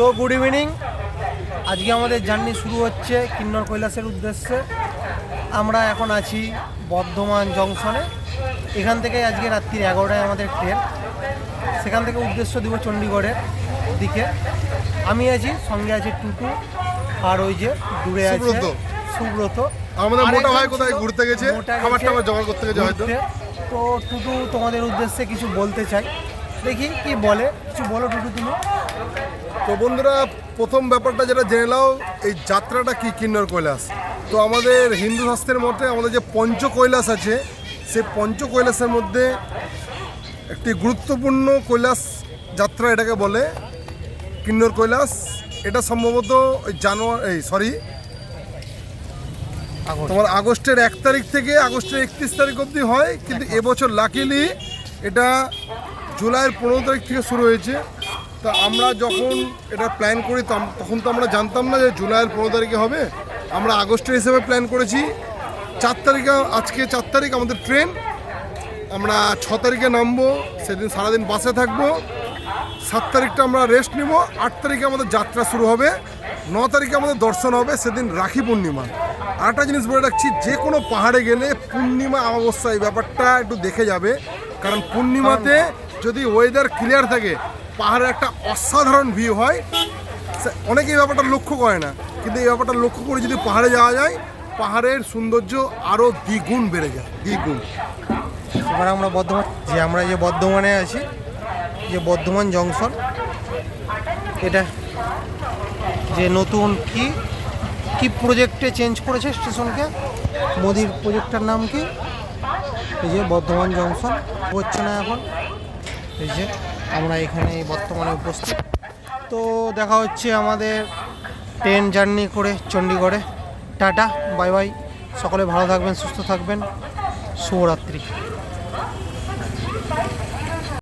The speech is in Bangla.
তো গুড ইভিনিং আজকে আমাদের জার্নি শুরু হচ্ছে কিন্নর কৈলাসের উদ্দেশ্যে। আমরা এখন আছি বর্ধমান জংশনে এখান থেকে আজকে রাত্রি এগারোটায় আমাদের ট্রেন সেখান থেকে উদ্দেশ্য দিব চণ্ডীগড়ের দিকে। আমি আছি সঙ্গে আছে টুটু আর ওই যে দূরে আছে সুব্রত। সুব্রত। আমাদের মোটা ভাই কোথায় ঘুরতে গেছে, খাবার টাবার জোগাড় করতে গেছে হয়তো। তো টুটু তোমাদের উদ্দেশ্যে কিছু বলতে চাই। দেখি কি বলে। কিছু বলো টুটু তুমি। তো বন্ধুরা প্রথম ব্যাপারটা যেটা জেনে নাও এই যাত্রাটা কি কিন্নর কৈলাস? তো আমাদের হিন্দু শাস্ত্রের মতে আমাদের যে পঞ্চ কৈলাস আছে সেই পঞ্চ কৈলাসের মধ্যে একটি গুরুত্বপূর্ণ কৈলাস যাত্রা এটাকে বলে কিন্নর কৈলাস। এটা সম্ভবত ওই জানুয়ারি এই সরি তোমার আগস্টের এক তারিখ থেকে আগস্টের একত্রিশ তারিখ অবধি হয় কিন্তু এবছর লাকিলি এটা জুলাইয়ের পনেরো তারিখ থেকে শুরু হয়েছে। তা আমরা যখন এটা প্ল্যান করি তখন তো আমরা জানতাম না যে জুলাইয়ের পনেরো তারিখে হবে। আমরা আগস্টের হিসেবে প্ল্যান করেছি। চার তারিখে আজকে চার তারিখ আমাদের ট্রেন আমরা ছ তারিখে নামবো সেদিন সারাদিন বাসে থাকব। সাত তারিখটা আমরা রেস্ট নিব। আট তারিখে আমাদের যাত্রা শুরু হবে। ন তারিখে আমাদের দর্শন হবে সেদিন রাখি পূর্ণিমা। আরেকটা জিনিস বলে রাখছি যে কোনো পাহাড়ে গেলে পূর্ণিমা অমাবস্যা এই ব্যাপারটা একটু দেখে যাবে। কারণ পূর্ণিমাতে যদি ওয়েদার ক্লিয়ার থাকে পাহাড়ের একটা অসাধারণ ভিউ হয়। অনেকে এই ব্যাপারটা লক্ষ্য করে না। কিন্তু এই ব্যাপারটা লক্ষ্য করে যদি পাহাড়ে যাওয়া যায়, পাহাড়ের সৌন্দর্য আরও দ্বিগুণ বেড়ে যায়, দ্বিগুণ। এবার আমরা বর্ধমান যে আমরা যে বর্ধমানে আছি, যে বর্ধমান জংশন, এটা যে নতুন কি কি প্রজেক্টে চেঞ্জ করেছে স্টেশনকে? মোদির প্রজেক্টটার নাম কি? এই যে বর্ধমান জংশন। হচ্ছে না এখন? এই যে আমরা এখানে বর্তমানে উপস্থিত। তো দেখা হচ্ছে আমাদের ট্রেন জার্নি করে চণ্ডীগড়ে। Tata, bye bye. সকলে ভালো থাকবেন, সুস্থ থাকবেন। শুভরাত্রি।